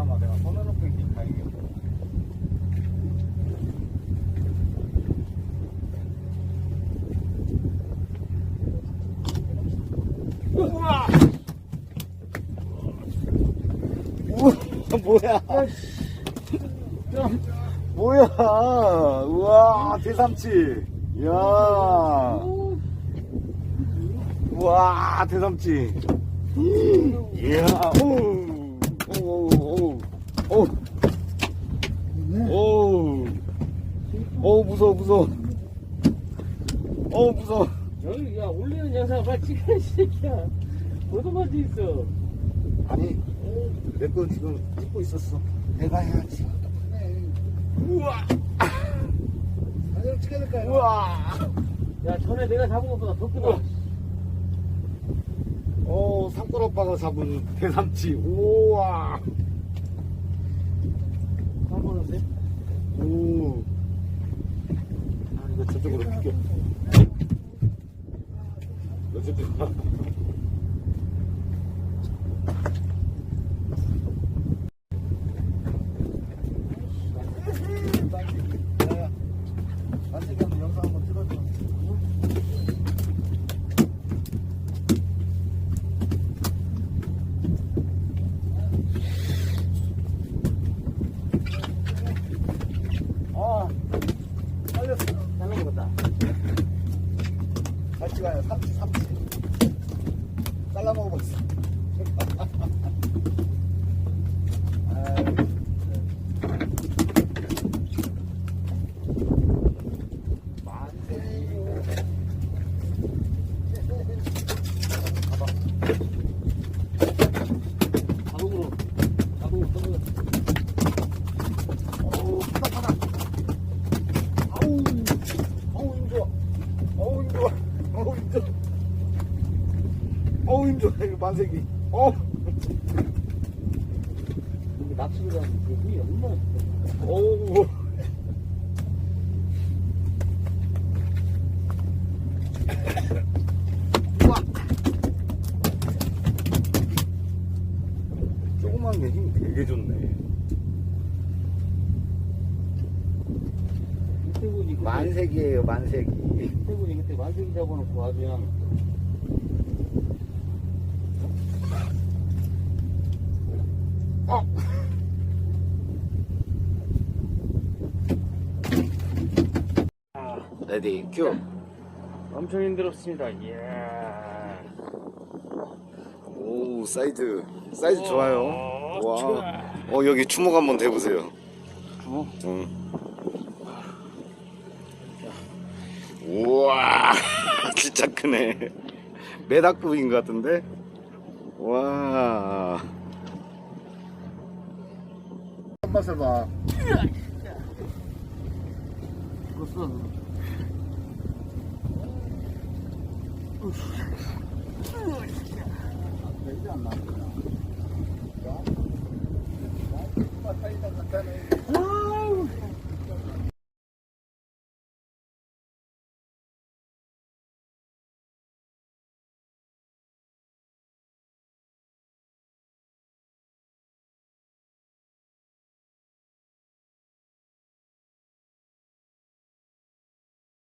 잠깐만 내가 손을 놓고 있긴 가야겠네. 우와! 우와, 뭐야? 뭐야? 우와, 대삼치. 이야. 우와, 대삼치. 이야, 오, 오, 오, 오, 무서워, 무서워. 어, 무서워. 여기 야 올리는 영상 빨리 찍어 이 새끼야 보도만 돼 있어 아니, 내 거 지금 찍고 있었어. 내가 해야지. 우와, 사진 찍어야 될까요? 우와. 야 전에 내가 잡은 것보다 더 크다 어, 삼골 오빠가 잡은 대삼치. 우와. 한 번인데 오. 아, 이거 저쪽으로 비켜. 어쨌든. 만세기 한번 영상 한번 찍어줘. 아, 살렸어. 잘라 먹었다 같이 가요. 삼치, 삼치. 잘라 먹어보겠어. 아이, 만세요. 가봐. 자동으로 자동으로 떠는 어우, 파닥파닥. 아우, 어우, 힘 좋아. 어우, 힘 좋아. 어우, 힘 좋아. 어우, 힘 좋아. 이거 만세기. 어 근데 낚시를 하면 그 힘이 얼마나 어우. 조그만 게 힘이 되게 좋네. 이태군이 그때 만색이에요, 만색이. 이태군이 그때 만세기 잡아놓고 아주 그냥 어. 레디 큐. 엄청 힘들었습니다 이야 오 사이즈 사이즈 좋아요. 오, 와. 어 여기 주먹 한번 대보세요. 주먹? 응. 우와 진짜 크네. 메다급인 것 같은데. 와. 한 맛을 봐. 그